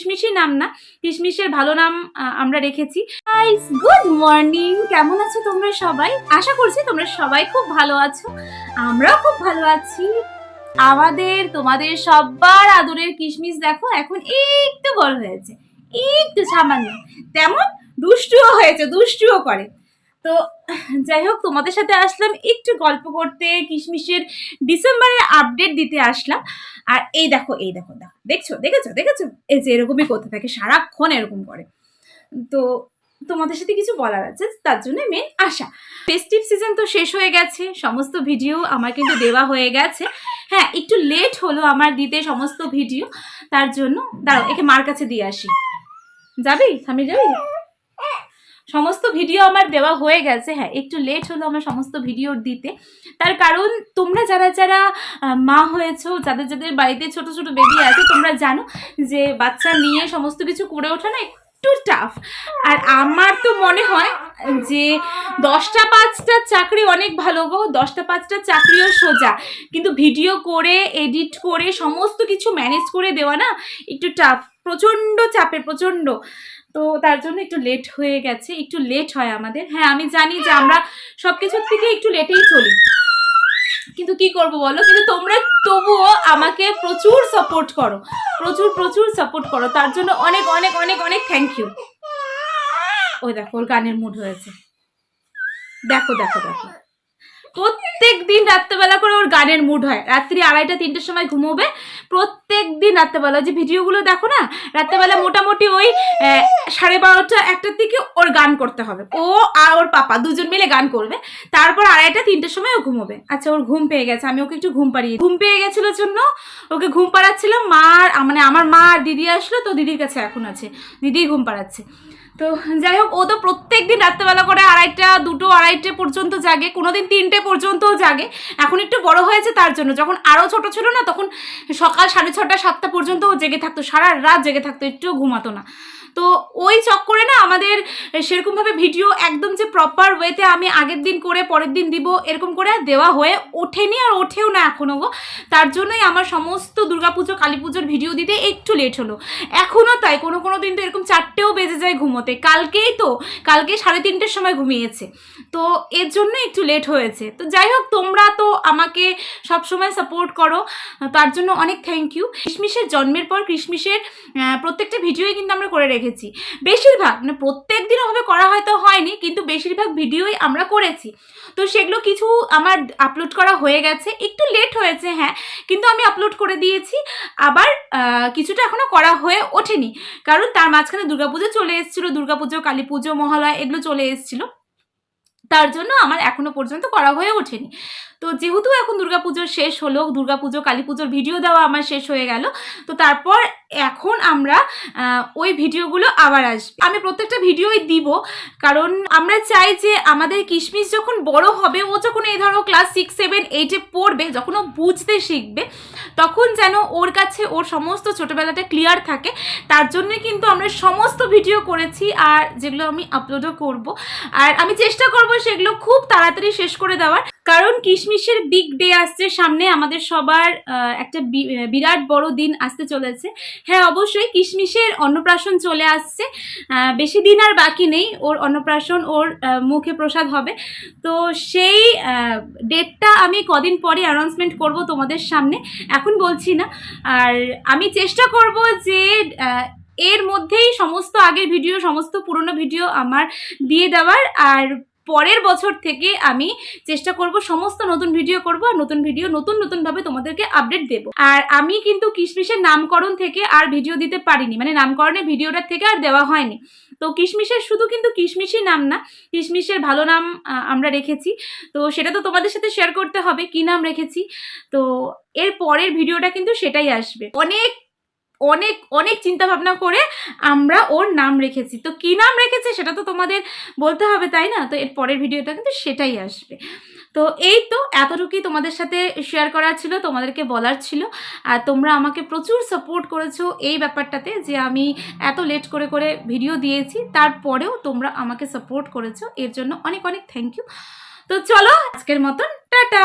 কিশমিশি নাম না, কিশমিশের ভালো নাম আমরা রেখেছি। গাইস গুড মর্নিং কেমন আছো তোমরা সবাই? আশা করছি তোমরা সবাই খুব ভালো আছো। আমরাও খুব ভালো আছি। আমাদের, তোমাদের সবার আদরের কিশমিশ দেখো, এখন একটু বড় হয়েছে, একটু সামান্য। তেমন দুষ্টুও হয়েছে, দুষ্টুও করে। তো যাই হোক, তোমাদের সাথে আসলাম, একটু গল্প করতে, কিশমিশের ডিসেম্বরের আপডেট দিতে আসলাম। আর এই দেখো এই দেখো দেখো, দেখছ, দেখেছ দেখেছ? এই যে এরকমই করতে থাকে, সারাক্ষণ এরকম করে। তো তোমাদের সাথে কিছু বলার আছে, তার জন্য মেন আশা। ফেস্টিভ সিজন তো শেষ হয়ে গেছে, সমস্ত ভিডিও আমার কিন্তু দেওয়া হয়ে গেছে। হ্যাঁ একটু লেট হলো আমার দিতে সমস্ত ভিডিও তার জন্য দাঁড়াও, একে মার কাছে দিয়ে আসি। যাবি? স্বামী যাবি? সমস্ত ভিডিও আমার দেওয়া হয়ে গেছে। হ্যাঁ একটু লেট হলো আমার সমস্ত ভিডিও দিতে। তার কারণ তোমরা যারা যারা মা হয়েছো, যাদের যাদের বাড়িতে ছোট ছোট বেবি আছে, তোমরা জানো যে বাচ্চা নিয়ে সমস্ত কিছু করে ওঠা না একটু টাফ আর আমার তো মনে হয় যে দশটা পাঁচটা চাকরি অনেক ভালো গো, দশটা পাঁচটা চাকরিও সোজা। কিন্তু ভিডিও করে এডিট করে, সমস্ত কিছু ম্যানেজ করে দেওয়া না একটু টাফ প্রচণ্ড চাপের প্রচণ্ড। তো তার জন্য একটু লেট হয়ে গেছে, একটু লেট হয় আমাদের। হ্যাঁ আমি জানি যে আমরা সব কিছুর থেকে একটু লেটেই চলি। কিন্তু কি করব বলো? কিন্তু তোমরা, তবুও আমাকে প্রচুর সাপোর্ট করো। প্রচুর প্রচুর সাপোর্ট করো। তার জন্য অনেক অনেক অনেক অনেক থ্যাংক ইউ ওই দেখো, ওর গানের মুড হয়েছে। দেখো দেখো দেখো। প্রত্যেক দিন রাত্রেবেলা করে ওর গানের মুড হয়। রাত্রি আড়াইটা তিনটের সময় ঘুমোবে। প্রত্যেক দিন রাত্রেবেলা যে ভিডিওগুলো দেখো না রাত্রেবেলা মোটামুটি ওই সাড়ে বারোটা একটার দিকে ওর গান করতে হবে। ও আর ওর পাপা দুজন মিলে গান করবে। তারপর আড়াইটা তিনটের সময় ও ঘুমোবে। আচ্ছা ওর ঘুম পেয়ে গেছে আমি ওকে একটু ঘুম পাড়িয়ে ঘুম পেয়ে গেছিল জন্য ওকে ঘুম পাড়াচ্ছিলাম। মা মানে আমার মা আর দিদি আসলো তো দিদির কাছে এখন আছে। দিদি ঘুম পাড়াচ্ছে। তো যাই হোক, ও তো প্রত্যেক দিন রাত্রেবেলা করে আড়াইটা, দুটো, আড়াইটে পর্যন্ত জাগে কোনো দিন তিনটে পর্যন্তও জাগে। এখন একটু বড় হয়েছে তার জন্য। যখন আরও ছোট ছিল না, তখন সকাল সাড়ে ছটা, সাতটা পর্যন্ত ও জেগে থাকতো, সারা রাত জেগে থাকতো, একটুও ঘুমাতো না। তো ওই চক্করে না আমাদের সেরকমভাবে ভিডিও একদম যে প্রপার ওয়েতে আমি আগের দিন করে পরের দিন দিব এরকম করে দেওয়া হয়ে ওঠেনি আর ওঠেও না এখনও গো। তার জন্যই আমার সমস্ত দুর্গাপুজো কালী পুজোর ভিডিও দিতে একটু লেট হলো। এখনও তাই কোনো কোনো দিন তো এরকম চারটেও বেজে যায় ঘুমোতে। কালকেই তো কালকে সাড়ে তিনটের সময় ঘুমিয়েছে। তো এর জন্য একটু লেট হয়েছে। তো যাই হোক তোমরা তো আমাকে সবসময় সাপোর্ট করো। তার জন্য অনেক থ্যাংক ইউ কিশমিশের জন্মের পর কিশমিশের আহ, প্রত্যেকটা ভিডিওই কিন্তু আমরা করে রেখেছি। বেশিরভাগ মানে প্রত্যেক দিন ওভাবে করা হয়তো হয়নি, কিন্তু বেশিরভাগ ভিডিওই আমরা করেছি। তো সেগুলো কিছু আমার আপলোড করা হয়ে গেছে। একটু লেট হয়েছে হ্যাঁ কিন্তু আমি আপলোড করে দিয়েছি। আবার কিছুটা এখনও করা হয়ে ওঠেনি। কারণ তার মাঝখানে দুর্গাপুজো চলে এসেছিল, দুর্গাপুজো কালী পুজো মহালয়া, এগুলো চলে এসেছিল। তার জন্য আমার এখনও পর্যন্ত করা হয়ে ওঠেনি। তো যেহেতু এখন দুর্গাপুজো শেষ হলো, দুর্গাপুজো কালী পুজোর ভিডিও দেওয়া আমার শেষ হয়ে গেল, তো তারপর এখন আমরা ওই ভিডিওগুলো আবার আসবে। আমি প্রত্যেকটা ভিডিওই দিব, কারণ আমরা চাই যে আমাদের কিশমিশ যখন বড় হবে, ও যখন এই ধরো ক্লাস সিক্স সেভেন এইটে পড়বে, যখন ও বুঝতে শিখবে, তখন যেন ওর কাছে ওর সমস্ত ছোটোবেলাটা ক্লিয়ার থাকে। তার জন্য কিন্তু আমরা সমস্ত ভিডিও করেছি আর যেগুলো আমি আপলোডও করব। আর আমি চেষ্টা করব সেগুলো খুব তাড়াতাড়ি শেষ করে দেওয়ার। কারণ কিশমিশের বিগ ডে আসছে, সামনে আমাদের সবার একটা বিরাট বড় দিন আসতে চলেছে। হ্যাঁ অবশ্যই কিশমিশের অন্নপ্রাশন চলে আসছে। বেশি দিন আর বাকি নেই, ওর অন্নপ্রাশন ওর মুখে প্রসাদ হবে। তো সেই ডেটটা আমি কদিন পরে অ্যানাউন্সমেন্ট করব তোমাদের সামনে। এখন বলছি না। আর আমি চেষ্টা করব যে এর মধ্যেই সমস্ত আগের ভিডিও সমস্ত পুরনো ভিডিও আমার দিয়ে দেওয়ার। আর পরের বছর থেকে আমি চেষ্টা করব সমস্ত নতুন ভিডিও করব আর নতুন ভিডিও নতুন নতুনভাবে তোমাদেরকে আপডেট দেব। আর আমি কিন্তু কিশমিশের নামকরণ থেকে আর ভিডিও দিতে পারিনি মানে নামকরণের ভিডিওটার থেকে আর দেওয়া হয়নি। তো কিশমিশের শুধু কিন্তু কিশমিশই নাম না, কিশমিশের ভালো নাম আমরা রেখেছি। তো সেটা তো তোমাদের সাথে শেয়ার করতে হবে, কি নাম রেখেছি? তো এর পরের ভিডিওটা কিন্তু সেটাই আসবে। অনেক অনেক অনেক চিন্তা ভাবনা করে আমরা ওর নাম রেখেছি। তো কি নাম রেখেছে সেটা তো তোমাদের বলতে হবে, তাই না? তো এর পরের ভিডিওটা কিন্তু সেটাই আসবে। তো এই তো এতটুকুই তোমাদের সাথে শেয়ার করার ছিল, তোমাদেরকে বলার ছিল। আর তোমরা আমাকে প্রচুর সাপোর্ট করেছ এই ব্যাপারটাতে যে আমি এত লেট করে করে ভিডিও দিয়েছি। তারপরেও তোমরা আমাকে সাপোর্ট করেছ, এর জন্য অনেক অনেক থ্যাংক ইউ তো চলো আজকের মতন, টাটা!